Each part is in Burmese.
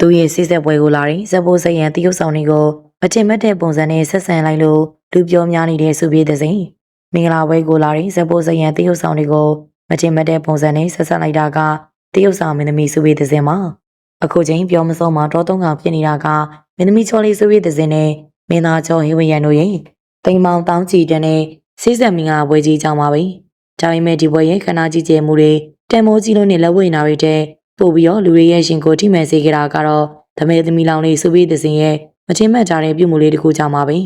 သူရဲ့စိစက်ပွဲကိုလာရင်ဇက်ဖို့စိတ်ရန်တရုတ်ဆောင်တွေကိုမချင်မက်တဲ့ပုံစံနဲ့ဆက်ဆံလိုက်လို့လူပြောများနေတဲ့စုပြေးတဲ့စဉ်မင်္ဂလာပွဲကိုလာရင်ဇက်ဖို့စိတ်ရန်တရုတ်ဆောင်တွေကိုမချင်မက်တဲ့ပုံစံနဲ့ဆက်ဆံလိုက်တာကတရုတ်ဆောင်မင်းသမီးစုပြေးတဲ့စဉ်မှာအခုချိန်ပြောမစုံမှာတောသုံးကဖြစ်နေတာကမင်းသမီးချောလေးစုပြေးတဲ့စဉ်နဲ့မင်းသားကျော်ဟေဝရန်တို့ရဲ့တိမ်မောင်တောင်းချီတဲ့နဲ့စိစက်မင်္ဂလာပွဲကြီးကြောင်းပါပဲဒါပေမဲ့ဒီပွဲရဲ့ခနာကြီးကျဲမှုတွေတန်မိုးကြီးလို့နဲ့လက်ဝဲနာတွေတဲ့ ပို့ပြီးတော့လူတွေရဲ့ရှင်ကိုထိမှန်စေကြတာကတော့ဓမေသမီလောင်လေးစုပြီးသစဉ်ရဲ့မချင်းမက်ကြတဲ့ပြုမှုလေးတစ်ခုကြောင့်ပါပဲ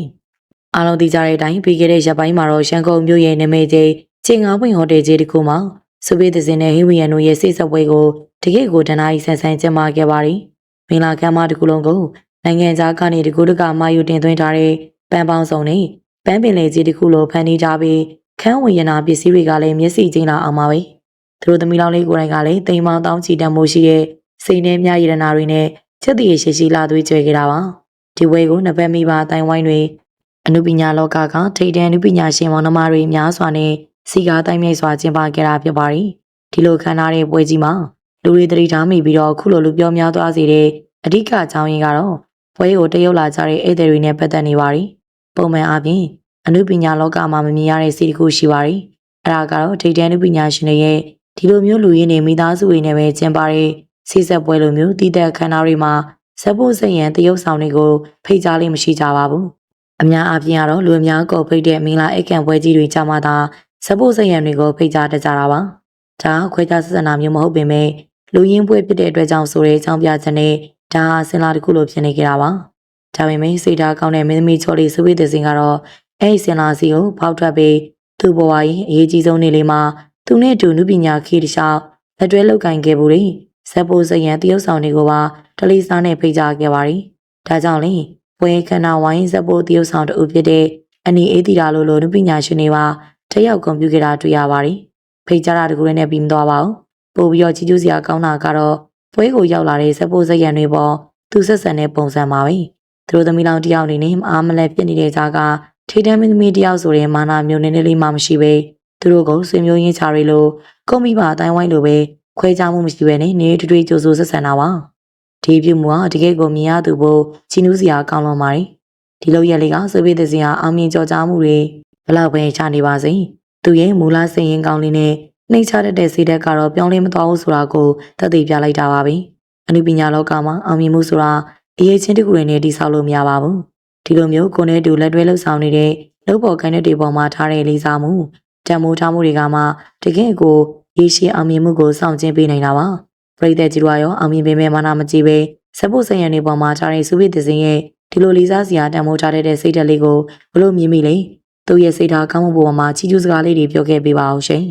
အားလုံးသိကြတဲ့အတိုင်းပြီးခဲ့တဲ့ရက်ပိုင်းမှာတော့ရှန်ကုန်မြို့ရဲ့နာမည်ကြီးချင်းငါးပွင့်ဟိုတယ်ကြီးတစ်ခုမှာစုပြီးသစဉ်နဲ့ဟိဝီယန်တို့ရဲ့စိတ်ဆက်ပွဲကိုတကယ့်ကိုဒနာကြီးဆန်ဆန်ကျင်းပခဲ့ပါတယ်မင်္ဂလာကမ်းမတစ်ခုလုံးကိုနိုင်ငံခြားကနေတကူတကမာယူတင်သွင်းထားတဲ့ပန်းပေါင်းစုံနဲ့ပန်းပင်လေကြီးတစ်ခုလိုဖန်တီးထားပြီးခန်းဝင်ရနာပစ္စည်းတွေကလည်းမျက်စိကျင်းလာအောင်ပါပဲ သူတို့သမီးလောင်လေးကိုယ်တိုင်ကလည်းတိမ်မောင်တောင်းချီတန်မိုးရှိတဲ့စိတ်နဲ့မြရတနာတွေနဲ့ချက်တည်ရှိရှိလာသွေးကြွယ်ကြတာပါဒီဝဲကိုနှစ်ပတ်မိပါအတိုင်းဝိုင်းတွေအနုပညာလောကကထိတ်တန့်အနုပညာရှင်မောင်နှမတွေများစွာနဲ့စီကားတိုင်းမြိုက်စွာကျင်းပခဲ့တာဖြစ်ပါတယ်ဒီလိုခံထားတဲ့ပွဲကြီးမှာလူတွေတတိထားမိပြီးတော့ခုလိုလူပြောများသွားစေတဲ့အဓိကအကြောင်းရင်းကတော့ပွဲကိုတရုတ်လာကြတဲ့ဧည့်သည်တွေနဲ့ပတ်သက်နေပါတယ်ပုံမှန်အားဖြင့်အနုပညာလောကမှာမမြင်ရတဲ့စီတစ်ခုရှိပါတယ်အဲ့ဒါကတော့ထိတ်တန့်အနုပညာရှင်တွေရဲ့ ဒီလိုမျိုးလူရင်းတွေမိသားစုတွေနဲ့ပဲကျင်းပတဲ့စီဆက်ပွဲလိုမျိုးတည်တဲ့ခန္ဓာတွေမှာဇက်ဖို့စရန်တရုတ်ဆောင်တွေကိုဖိတ်ကြားလေးမရှိကြပါဘူးအများအားဖြင့်ကတော့လူအများကိုဖိတ်တဲ့မင်္ဂလာအိတ်ကံပွဲကြီးတွေကြမှာသာဇက်ဖို့စရန်တွေကိုဖိတ်ကြားတတ်ကြတာပါဒါခွဲခြားဆက်ဆံတာမျိုးမဟုတ်ပေမဲ့လူရင်းပွဲဖြစ်တဲ့အတွက်ကြောင့်ဆိုတဲ့အကြောင်းပြချက်နဲ့ဒါဟာစင်လာတစ်ခုလိုဖြစ်နေကြတာပါဒါပေမဲ့စိတ်ဓာတ်ကောင်းတဲ့မင်းသမီးချော်လေးစဝိသစင်ကတော့အဲ့ဒီစင်လာစီကိုပေါက်ထွက်ပြီးသူ့ဘဝရဲ့အရေးကြီးဆုံးနေ့လေးမှာ သူနဲ့အတူနုပညာခေတ္တလျှောက်လက်တွဲလုပ်ကင်ခဲ့ဘူးလေဇက်ပိုစရန်တရုတ်ဆောင်တွေကိုပါတလီစားနဲ့ဖိတ်ကြားခဲ့ပါတယ်။ဒါကြောင့်လေဝေခနာဝိုင်းဇက်ပိုတရုတ်ဆောင်တူဖြစ်တဲ့အနီအေးတီတာလိုလိုနုပညာရှင်တွေပါတယောက်ကွန်ပျူတာတွေ့ရပါတယ်။ဖိတ်ကြားတာတကူနဲ့ပြီးမသွားပါဘူး။ပို့ပြီးတော့ကြီးကျူးစရာကောင်းတာကတော့ပွဲကိုရောက်လာတဲ့ဇက်ပိုစရန်တွေပေါ်သူဆက်ဆံတဲ့ပုံစံပါပဲ။သူတို့သမီးလောင်တယောက်အနေနဲ့အားမလဲဖြစ်နေတဲ့ကြားကထိတန်းမင်းသမီးတယောက်ဆိုတဲ့မာနာမျိုးနည်းနည်းလေးမှမရှိပဲ သူတို့ကဆွေမျိုးရင်းချတွေလိုကုန်းမိပါအတိုင်းဝိုင်းလိုပဲခွဲခြားမှုမရှိဘဲနဲ့နေတူတူကြိုးစိုးဆက်ဆံတာပါဒီပြုမှုဟာတကယ်ကိုမြင်ရသူဖို့ချီနူးစရာကောင်းလွန်ပါတယ်ဒီလိုရက်လေးကစပိသစင်ဟာအောင်မြင်ကြော်ကြားမှုတွေဘလောက်ပဲချနေပါစေသူရဲ့မူလစိတ်ရင်းကောင်းလေးနဲ့နှိမ့်ချတတ်တဲ့စိတ်ဓာတ်ကတော့ပြောင်းလဲမသွားဘူးဆိုတာကိုသက်သေပြလိုက်တာပါပဲအနုပညာလောကမှာအောင်မြင်မှုဆိုတာအရေးချင်းတစ်ခုတွေနဲ့တည်ဆောက်လို့မရပါဘူးဒီလိုမျိုးကိုယ်နဲ့တူလက်တွဲလှုပ်ဆောင်နေတဲ့လုပ်ပေါ်ကိုင်းတဲ့တွေပေါ်မှာထားတဲ့လေးစားမှု တံမိုးထားမှုတွေကမှတကယ့်ကိုရေရှည်အောင်မြင်မှုကိုစောင့်ကျင်းပေးနေတာပါပရိသတ်ကြီးတို့ရောအောင်မြင်ပေမဲ့မနာမကြည့်ပဲစပုတ်ဆိုင်ရံတွေပေါ်မှာထားတဲ့စုပိသစင်ရဲ့ဒီလိုလေးစားစရာတံမိုးထားတဲ့စိတ်ဓာတ်လေးကိုဘလို့မြင်မိလဲသူ့ရဲ့စိတ်ဓာတ်ကောင်းမှုပေါ်မှာချီးကျူးစကားလေးတွေပြောခဲ့ပေးပါအောင်ရှင်